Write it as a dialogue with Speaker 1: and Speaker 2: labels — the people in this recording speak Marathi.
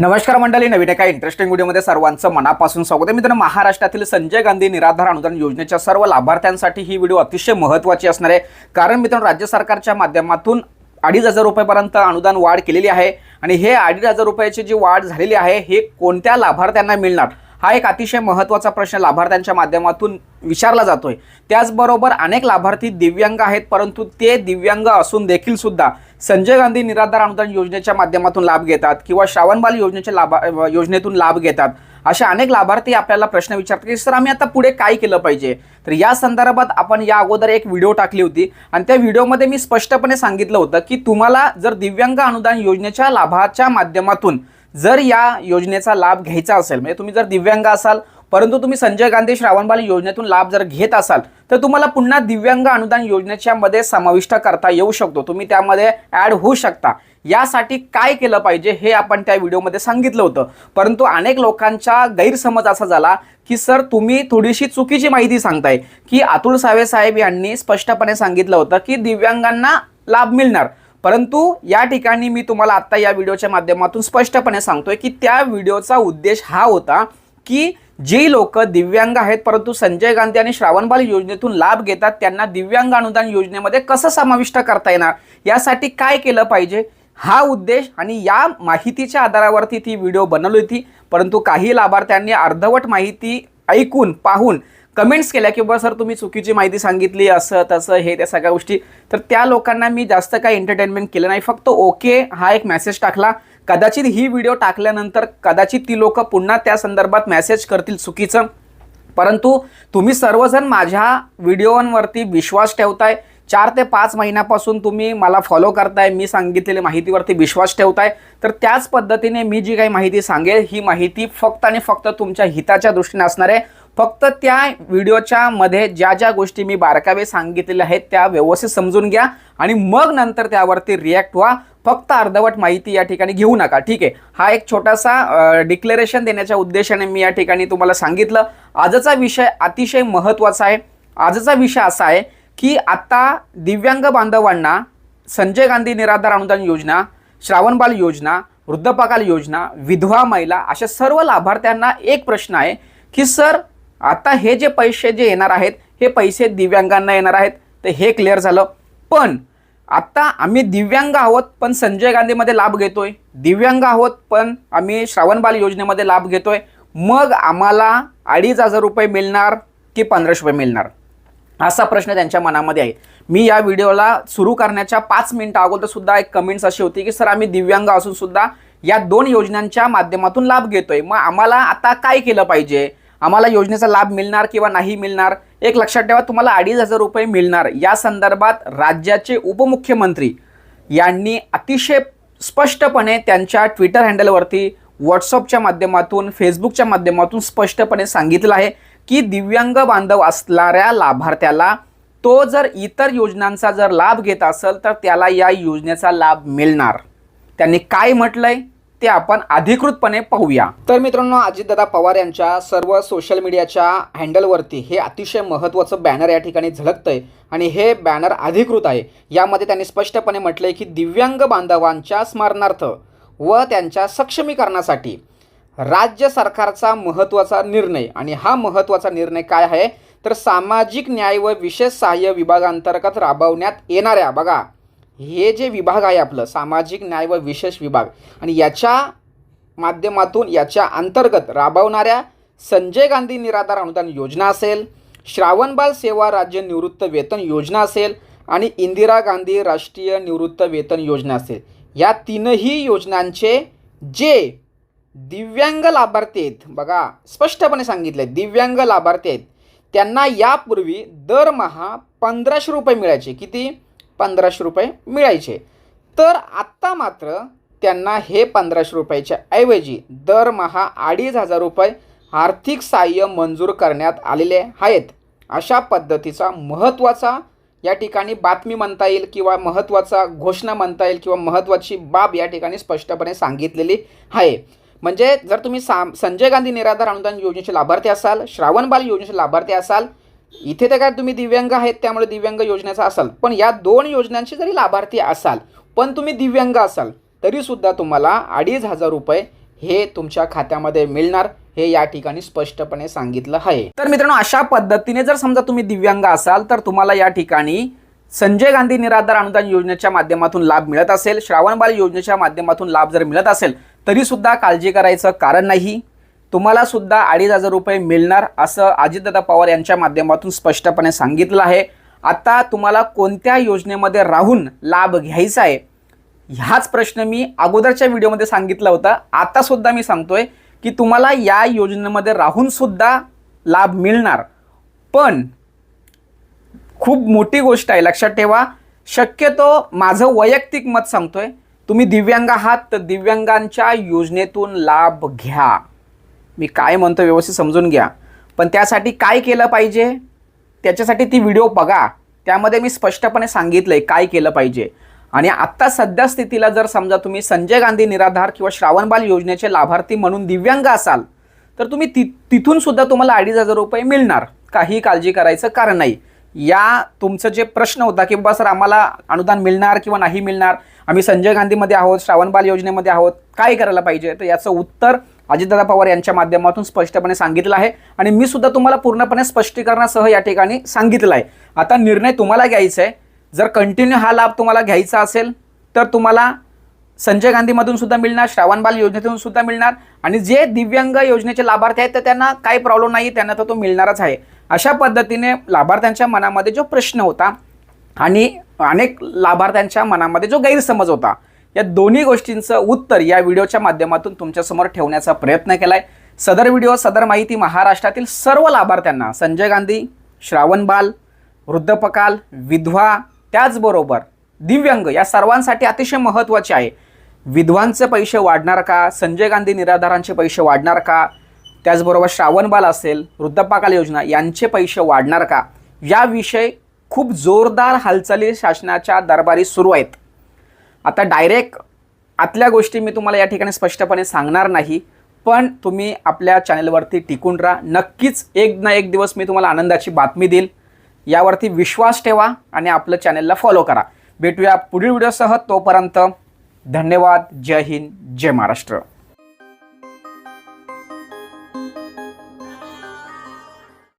Speaker 1: नमस्कार मंडळी नवीन एका इंटरेस्टिंग व्हिडिओमध्ये सर्वांचं मनापासून स्वागत आहे. मित्रांनो महाराष्ट्रातील संजय गांधी निराधार अनुदान योजनेच्या सर्व लाभार्थ्यांसाठी ही व्हिडिओ अतिशय महत्त्वाची असणार आहे. कारण मित्रांनो राज्य सरकारच्या माध्यमातून अडीच हजार रुपयापर्यंत अनुदान वाढ केलेली आहे आणि हे अडीच हजार रुपयाची जी वाढ झालेली आहे हे कोणत्या लाभार्थ्यांना मिळणार? हा एक अतिशय महत्त्वाचा प्रश्न लाभार्थ्यांच्या माध्यमातून विचारला जातोय. त्याचबरोबर अनेक लाभार्थी दिव्यांग आहेत परंतु ते दिव्यांग असून देखील सुद्धा संजय गांधी निराधार अनुदान योजनेच्या माध्यमातून लाभ घेतात किंवा श्रावणबाल योजनेच्या लाभ योजनेतून लाभ घेतात अशा अनेक लाभार्थी आपल्याला प्रश्न विचारतात की सर आम्ही आता पुढे काय केलं पाहिजे? तर या संदर्भात आपण या अगोदर एक व्हिडिओ टाकली होती आणि त्या व्हिडिओमध्ये मी स्पष्टपणे सांगितलं होतं की तुम्हाला जर दिव्यांग अनुदान योजनेच्या लाभाच्या माध्यमातून जर या योजनेचा लाभ घ्यायचा असेल म्हणजे तुम्ही जर दिव्यांग असाल परंतु तुम्ही संजय गांधी श्रावणबाल योजनेतून लाभ जर घेत असाल तर तुम्हाला पुन्हा दिव्यांग अनुदान योजनेच्या मध्ये समाविष्ट करता येऊ शकतो. तुम्ही त्यामध्ये ॲड होऊ शकता. यासाठी काय केलं पाहिजे हे आपण त्या व्हिडिओमध्ये सांगितलं होतं. परंतु अनेक लोकांचा गैरसमज असा झाला की सर तुम्ही थोडीशी चुकीची माहिती सांगताय. की अतुल सावे साहेब यांनी स्पष्टपणे सांगितलं होतं की दिव्यांगांना लाभ मिळणार. परंतु या ठिकाणी मी तुम्हाला आत्ता या व्हिडिओच्या माध्यमातून स्पष्टपणे सांगतोय की त्या व्हिडिओचा उद्देश हा होता की जी लोक दिव्यांग आहेत परंतु संजय गांधी आणि श्रावणबाल योजनेतून लाभ घेतात त्यांना दिव्यांग अनुदान योजनेमध्ये कसं समाविष्ट करता येणार? यासाठी काय केलं पाहिजे? हा उद्देश आणि या माहितीच्या आधारावरती ती व्हिडिओ बनवली होती. परंतु काही लाभार्थ्यांनी अर्धवट माहिती ऐकून पाहून कमेंट्स केल्या की बाबा सर तुम्ही चुकीची माहिती सांगितली असं तसं हे त्या सगळ्या गोष्टी. तर त्या लोकांना मी जास्त काही एंटरटेनमेंट केलं नाही. फक्त ओके हा एक मेसेज टाकला. कदाचित ही व्हिडिओ टाकल्यानंतर कदाचित ती लोक पुन्हा त्या संदर्भात मेसेज करतील चुकीचं. परंतु तुम्ही सर्वजण माझ्या व्हिडिओवरती विश्वास ठेवताय. चार ते पाच महिन्यापासून तुम्ही मला फॉलो करताय. मी सांगितलेल्या माहितीवरती विश्वास ठेवताय. तर त्याच पद्धतीने मी जी काही माहिती सांगेल ही माहिती फक्त आणि फक्त तुमच्या हिताच्या दृष्टीने असणार आहे. फक्त त्या व्हिडिओच्या मध्ये ज्या ज्या गोष्टी मी बारकावे सांगितलेल्या आहेत त्या व्यवस्थित समजून घ्या आणि मग नंतर त्यावरती रिॲक्ट व्हा. फक्त अर्धवट माहिती या ठिकाणी घेऊ नका ठीक आहे? हा एक छोटासा डिक्लेरेशन देण्याच्या उद्देशाने मी या ठिकाणी तुम्हाला सांगितलं. आजचा विषय अतिशय महत्त्वाचा आहे. आजचा विषय असा आहे की आता दिव्यांग बांधवांना संजय गांधी निराधार अनुदान योजना श्रावणबाल योजना वृद्धपाकाल योजना विधवा महिला अशा सर्व लाभार्थ्यांना एक प्रश्न आहे की सर आता हे जे पैसे जे येणार आहेत हे पैसे दिव्यांगांना येणार आहेत. तर हे क्लिअर झालं. पण आता आम्ही दिव्यांग आहोत पण संजय गांधीमध्ये लाभ घेतोय. दिव्यांग आहोत पण आम्ही श्रावणबाल योजनेमध्ये लाभ घेतोय. मग आम्हाला अडीच हजार रुपये मिळणार की पंधराशे रुपये मिळणार? असा प्रश्न त्यांच्या मनामध्ये आहे. मी या व्हिडिओला सुरू करण्याच्या पाच मिनटं अगोदर सुद्धा एक कमेंट्स अशी होती की सर आम्ही दिव्यांग असून सुद्धा या दोन योजनांच्या माध्यमातून लाभ घेतोय. मग आम्हाला आता काय केलं पाहिजे? आम्हाला योजनेचा लाभ मिळणार किंवा नाही मिळणार? एक लक्षात ठेवा तुम्हाला अडीच हजार रुपये मिळणार. या संदर्भात राज्याचे उपमुख्यमंत्री यांनी अतिशय स्पष्टपणे त्यांच्या ट्विटर हँडलवरती व्हॉट्सअपच्या माध्यमातून फेसबुकच्या माध्यमातून स्पष्टपणे सांगितलं आहे की दिव्यांग बांधव असणाऱ्या लाभार्थ्याला तो जर इतर योजनांचा जर लाभ घेत असेल तर त्याला या योजनेचा लाभ मिळणार. त्यांनी काय म्हटलंय? ते आपण अधिकृतपणे पाहूया. तर मित्रांनो अजितदादा पवार यांच्या सर्व सोशल मीडियाच्या हँडलवरती हे अतिशय महत्त्वाचं बॅनर या ठिकाणी झलकतंय आणि हे बॅनर अधिकृत आहे. यामध्ये त्यांनी स्पष्टपणे म्हटलंय की दिव्यांग बांधवांच्या स्मरणार्थ व त्यांच्या सक्षमीकरणासाठी राज्य सरकारचा महत्त्वाचा निर्णय आणि हा महत्त्वाचा निर्णय काय आहे? तर सामाजिक न्याय व विशेष सहाय्य विभागांतर्गत राबवण्यात येणाऱ्या बघा हे जे विभाग आहे आपलं सामाजिक न्याय व विशेष विभाग आणि याच्या माध्यमातून याच्या अंतर्गत राबवणाऱ्या संजय गांधी निराधार अनुदान योजना असेल श्रावणबाल सेवा राज्य निवृत्त वेतन योजना असेल आणि इंदिरा गांधी राष्ट्रीय निवृत्त वेतन योजना असेल. या तीनही योजनांचे जे दिव्यांग लाभार्थी आहेत बघा स्पष्टपणे सांगितले दिव्यांग लाभार्थी आहेत त्यांना यापूर्वी दरमहा पंधराशे रुपये मिळायचे. किती? पंधराशे रुपये मिळायचे. तर आत्ता मात्र त्यांना हे पंधराशे रुपयाच्या ऐवजी दरमहा अडीच हजार रुपये आर्थिक सहाय्य मंजूर करण्यात आलेले आहेत. अशा पद्धतीचा महत्त्वाचा या ठिकाणी बातमी म्हणता येईल किंवा महत्त्वाचा घोषणा म्हणता येईल किंवा महत्त्वाची बाब या ठिकाणी स्पष्टपणे सांगितलेली आहे. म्हणजे जर तुम्ही सा संजय गांधी निराधार अनुदान योजनेचे लाभार्थी असाल श्रावणबाल योजनेचे लाभार्थी असाल इथे तर काय तुम्ही दिव्यांग आहेत त्यामुळे दिव्यांग योजनेचा असाल. पण या दोन योजनांचे जरी लाभार्थी असाल पण तुम्ही दिव्यांग असाल तरीसुद्धा तुम्हाला अडीच हजार रुपये हे तुमच्या खात्यामध्ये मिळणार हे या ठिकाणी स्पष्टपणे सांगितलं आहे. तर मित्रांनो अशा पद्धतीने जर समजा तुम्ही दिव्यांग असाल तर तुम्हाला या ठिकाणी संजय गांधी निराधार अनुदान योजनेच्या माध्यमातून लाभ मिळत असेल. श्रावणबाल योजनेच्या माध्यमातून लाभ जर मिळत असेल तरीसुद्धा काळजी करायचं कारण नाही. तुम्हाला सुद्धा अडीच हजार रुपये मिळणार असं अजितदादा पवार यांच्या माध्यमातून स्पष्टपणे सांगितलं आहे. आता तुम्हाला कोणत्या योजनेमध्ये राहून लाभ घ्यायचा आहे? ह्याच प्रश्न मी अगोदरच्या व्हिडिओमध्ये सांगितला होता. आता सुद्धा मी सांगतोय की तुम्हाला या योजनेमध्ये राहून सुद्धा लाभ मिळणार. पण खूप मोठी गोष्ट आहे लक्षात ठेवा. शक्यतो माझं वैयक्तिक मत सांगतोय. तुम्ही दिव्यांग आहात तर दिव्यांगांच्या योजनेतून लाभ घ्या. मी काय म्हणतो व्यवस्थित समजून घ्या. पण त्यासाठी काय केलं पाहिजे? त्याच्यासाठी ती व्हिडिओ बघा. त्यामध्ये मी स्पष्टपणे सांगितलं आहे काय केलं पाहिजे. आणि आत्ता सध्या स्थितीला जर समजा तुम्ही संजय गांधी निराधार किंवा श्रावणबाल योजनेचे लाभार्थी म्हणून दिव्यांग असाल तर तुम्ही ति तिथून सुद्धा तुम्हाला अडीच हजार रुपये मिळणार. काही काळजी करायचं कारण नाही. या तुमचं जे प्रश्न होता की बाबा सर आम्हाला अनुदान मिळणार किंवा नाही मिळणार? आम्ही संजय गांधीमध्ये आहोत श्रावणबाल योजनेमध्ये आहोत. काय करायला पाहिजे? तर याचं उत्तर अजितदादा पवार यांच्या माध्यमातून स्पष्टपणे सांगितलं आहे. आणि मी सुद्धा तुम्हाला पूर्णपणे स्पष्टीकरणासह या ठिकाणी सांगितलं आहे. आता निर्णय तुम्हाला घ्यायचा आहे. जर कंटिन्यू हा लाभ तुम्हाला घ्यायचा असेल तर तुम्हाला संजय गांधीमधून सुद्धा मिळणार श्रावणबाल योजनेतून सुद्धा मिळणार. आणि जे दिव्यांग योजनेचे लाभार्थी आहेत तर त्यांना काही प्रॉब्लेम नाही त्यांना तर तो मिळणारच आहे. अशा पद्धतीने लाभार्थ्यांच्या मनामध्ये जो प्रश्न होता आणि अनेक लाभार्थ्यांच्या मनामध्ये जो गैरसमज होता या दोन्ही गोष्टींचं उत्तर या व्हिडिओच्या माध्यमातून तुमच्यासमोर ठेवण्याचा प्रयत्न केला आहे सदर व्हिडिओ सदर माहिती महाराष्ट्रातील सर्व लाभार्थ्यांना. संजय गांधी श्रावणबाल वृद्धपकाल विधवा त्याचबरोबर दिव्यांग या सर्वांसाठी अतिशय महत्त्वाचे आहे. विधवांचे पैसे वाढणार का? संजय गांधी निराधारांचे पैसे वाढणार का? त्याचबरोबर श्रावणबाल असेल वृद्धपाकाल योजना यांचे पैसे वाढणार का? याविषयी खूप जोरदार हालचाली शासनाच्या दरबारी सुरू आहेत. आता डायरेक्ट आतल्या गोष्टी मी तुम्हाला या ठिकाणी स्पष्टपणे सांगणार नाही पण तुम्ही आपल्या चॅनलवरती टिकून राहा. नक्कीच एक ना एक दिवस मी तुम्हाला आनंदाची बातमी देईल. यावरती विश्वास ठेवा आणि आपलं चॅनलला फॉलो करा. भेटूया पुढील व्हिडिओसह तोपर्यंत धन्यवाद. जय हिंद. जय महाराष्ट्र.